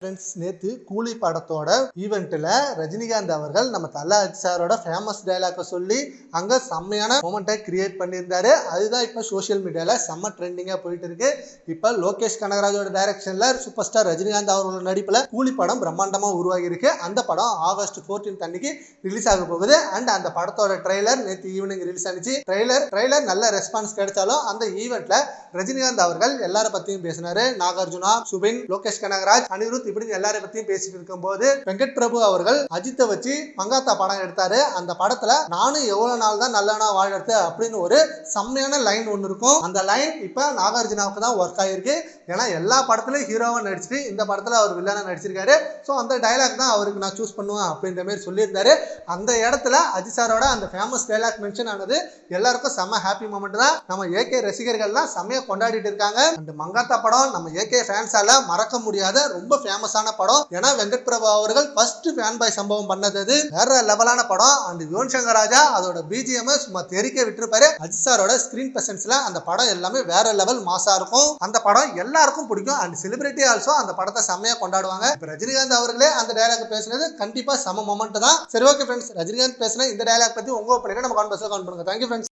Friends நேற்று கூலி படத்தோட ஈவெண்ட்டில் ரஜினிகாந்த் அவர்கள் நம்ம தல சாரோட ஃபேமஸ் டைலாக்கை சொல்லி அங்கே செம்மையான மூமெண்ட்டை கிரியேட் பண்ணியிருந்தாரு. அதுதான் இப்போ சோஷியல் மீடியாவில் செம்ம ட்ரெண்டிங்காக போயிட்டு இருக்கு இப்போ லோகேஷ் கனகராஜோட டைரக்ஷனில் சூப்பர் ஸ்டார் ரஜினிகாந்த் அவர்களோட நடிப்பில் கூலி படம் பிரம்மாண்டமாக உருவாகி இருக்கு அந்த படம் ஆகஸ்ட் 14th அன்னைக்கு ரிலீஸ் ஆக போகுது. அண்ட் அந்த படத்தோட ட்ரெய்லர் நேற்று ஈவினிங் ரிலீஸ் ஆனிச்சு. ட்ரெய்லர் ட்ரெய்லர் நல்ல ரெஸ்பான்ஸ் கிடைச்சாலும் அந்த ஈவெண்ட்டில் ரஜினிகாந்த் அவர்கள் எல்லாரை பற்றியும் பேசினார். நாகார்ஜுனா சுபின் லோகேஷ் கனகராஜ் அனிருத் இப்படி எல்லாரை பத்தியும் பேசிட்டு இருக்கும்போது வெங்கட் பிரபு அவர்கள் அஜித்தை வச்சு மங்காத்தா படம் எடுத்தாரு. அந்த படத்துல நானும் எவ்வளவு நாள் தான் நல்லனா வாழறது அப்படின்னு ஒரு செம்மையான லைன் ஒன்று இருக்கும். அந்த லைன் இப்ப நாகார்ஜுனாவுக்கு தான் ஒர்க் ஆகிருக்கு ஏன்னா எல்லா படத்துலயும் ஹீரோவா நடிச்சுட்டு இந்த படத்துல அவர் வில்லனா நடிச்சிருக்காரு. ஸோ அந்த டைலாக் தான் அவருக்கு நான் சூஸ் பண்ணுவேன் அப்படின்ற மாதிரி சொல்லியிருந்தாரு. அந்த இடத்துல அஜித் சாரோட அந்த ஃபேமஸ் டைலாக் மென்ஷன் ஆனது எல்லாருக்கும் செம்ம ஹாப்பி மூமெண்ட் தான். நம்ம ஏகே ரசிகர்கள்லாம் செம்மையா கொண்டாடிட்டு இருக்காங்க. அந்த மங்காத்தா படம் நம்ம ஏகே ஃபேன்ஸால மறக்க முடியாத ரொம்ப ஃபேமஸ் ஃபேமஸான படம். ஏன்னா வெங்கட் பிரபு அவர்கள் ஃபர்ஸ்ட் ஃபேன் பாய் சம்பவம் பண்ணது அது. வேற லெவலான படம். அண்ட் யுவன் சங்கர் ராஜா அதோட பிஜிஎம் சும்மா தெரிக்க விட்டுருப்பாரு. அஜித் சாரோட ஸ்கிரீன் பிரசன்ஸ்ல அந்த படம் எல்லாமே வேற லெவல் மாசா இருக்கும். அந்த படம் எல்லாருக்கும் பிடிக்கும். அண்ட் செலிபிரிட்டி ஆல்சோ அந்த படத்தை செம்மையா கொண்டாடுவாங்க. ரஜினிகாந்த் அவர்களே அந்த டயலாக் பேசுனது கண்டிப்பா சம மொமெண்ட் தான். சரி ஓகே ஃப்ரெண்ட்ஸ் ரஜினிகாந்த் பேசின இந்த டயலாக் பத்தி உங்க ஒப்பீனியனை நம்ம கான்வர்ஸ்ல கவுண்ட் பண்ணுங்க. Thank you friends